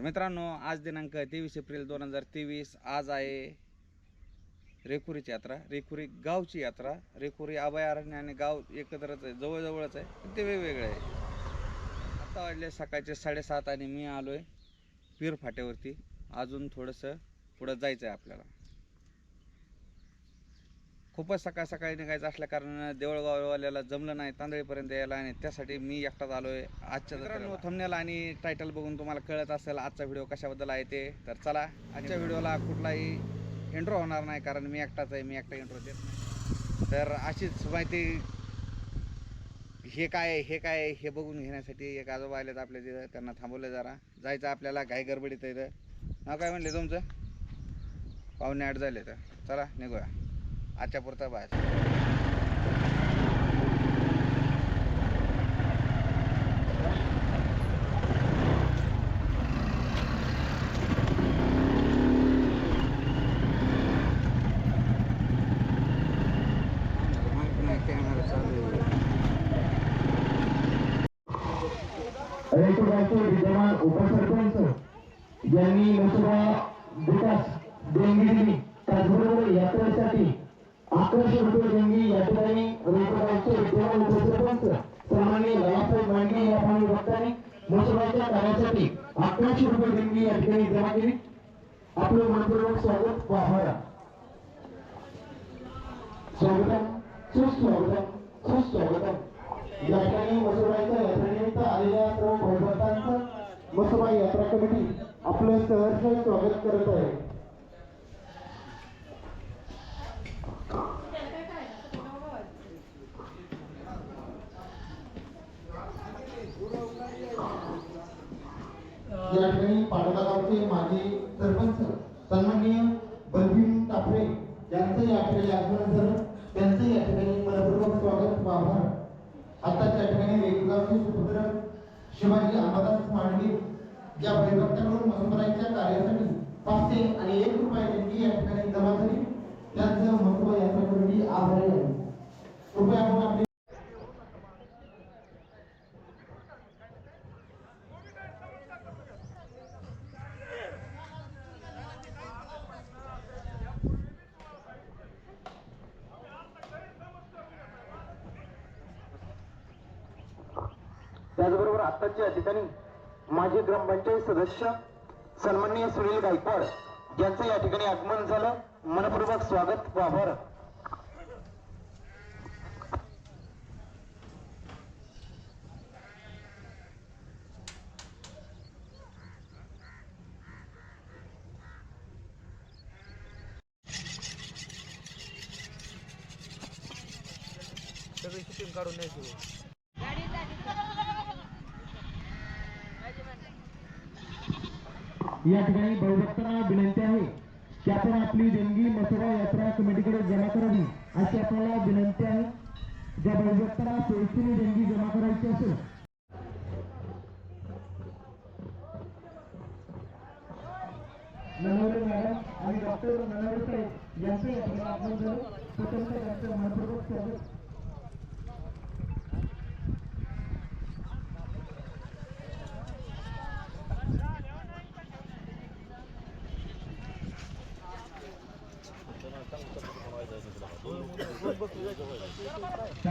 तर मित्रांनो आज दिनांक तेवीस एप्रिल दोन हजार तेवीस. आज आहे रेखुरीची यात्रा रेखुरी गावची यात्रा. रेखुरी अभयारण्य आणि गाव एकत्रच आहे जवळजवळच आहे पण ते वेगवेगळे आहे. आता वाजले सकाळचे साडेसात आणि मी आलो आहे पीर फाट्यावरती. अजून थोडंसं पुढं जायचं आहे आपल्याला. खूपच सकाळ सकाळी निघायचं असल्या कारण देवळगाववाल्याला जमलं नाही तांदळीपर्यंत यायला आणि त्यासाठी मी एकटाच आलो आहे आजच्या थंबनेल आणि टायटल बघून तुम्हाला कळत असेल आजचा व्हिडिओ कशाबद्दल आहे ते. तर चला आजच्या व्हिडिओला कुठलाही एंट्रो होणार नाही कारण मी एकटाच आहे मी एकटा एंट्रो देत नाही. तर अशीच माहिती हे काय आहे, हे काय आहे, हे बघून घेण्यासाठी एक आजोबा आलेत आपल्या तिथं त्यांना थांबवलं जरा. जायचं आपल्याला घाई गडबडीत आहे इथं. नाव काय म्हणले तुमचं? पाहुणे आठ झाले तर चला निघूया. आजच्या पुरता बाहेर कॅमेरा चालू आहे रेटोबाचे विद्यमान उपसरपंच यांनी मसुरा विकास देणगी दिली त्याचबरोबर यात्रेसाठी अकराशे रुपये देणगी या ठिकाणी रेटोबाचे विद्यमान उपसरपंच सन्माननीय ललासाहेब मांडगे या पाणी भक्तांनी मसुराच्या कार्यासाठी अकराशे रुपये देणगी या ठिकाणी जमा केली आपलं मनपूर्वक स्वागत व स्वागतम सुस्वागतम सुस्वागतम. या ठिकाणी मसुबाईच्या यात्रेनिमित्त आलेल्या सर्व भाऊभक्तांचं मसुबाई यात्रा कमिटी आपलं सहर्ष स्वागत करत आहे. या ठिकाणी पाटोदा गावचे माजी सरपंच सन्माननीय बलबीन टाफरे यांचं या ठिकाणी आगमन झालं त्यांचं या ठिकाणी मनपूर्वक स्वागत व आभार. आताच्या ठिकाणी वेगगावचे सुपुत्र शिवाजी अंबादास मांडवी या भयभक्तांकडून मसुमराईच्या कार्यासाठी पाचशे आणि एक रुपये देणगी या ठिकाणी जमा झाली त्यांचं महत्त्व यात्रा कमिटी आभारी आहे. कृपया आपण आपली त्याचबरोबर आताच्या या ठिकाणी माजी ग्रामपंचायत सदस्य सन्माननीय सुनील गायकवाड यांचं या ठिकाणी आगमन झालं. मनपूर्वक स्वागत व आभार. काढून या ठिकाणी बहुभक्तांना विनंती आहे की आपण आपली देणगी मसुरा यात्रा कमिटीकडे जमा करावी अशी आपल्याला विनंती आहे. ज्या बहुभक्तांना सोयीस्करी देणगी जमा करायची असेल. ननवरे मॅडम आणि डॉक्टर ननवरे साहेब यांचं या ठिकाणी आगमन झालं. स्वतंत्र त्यांचं मनपूर्वक स्वागत. मारुतीच्या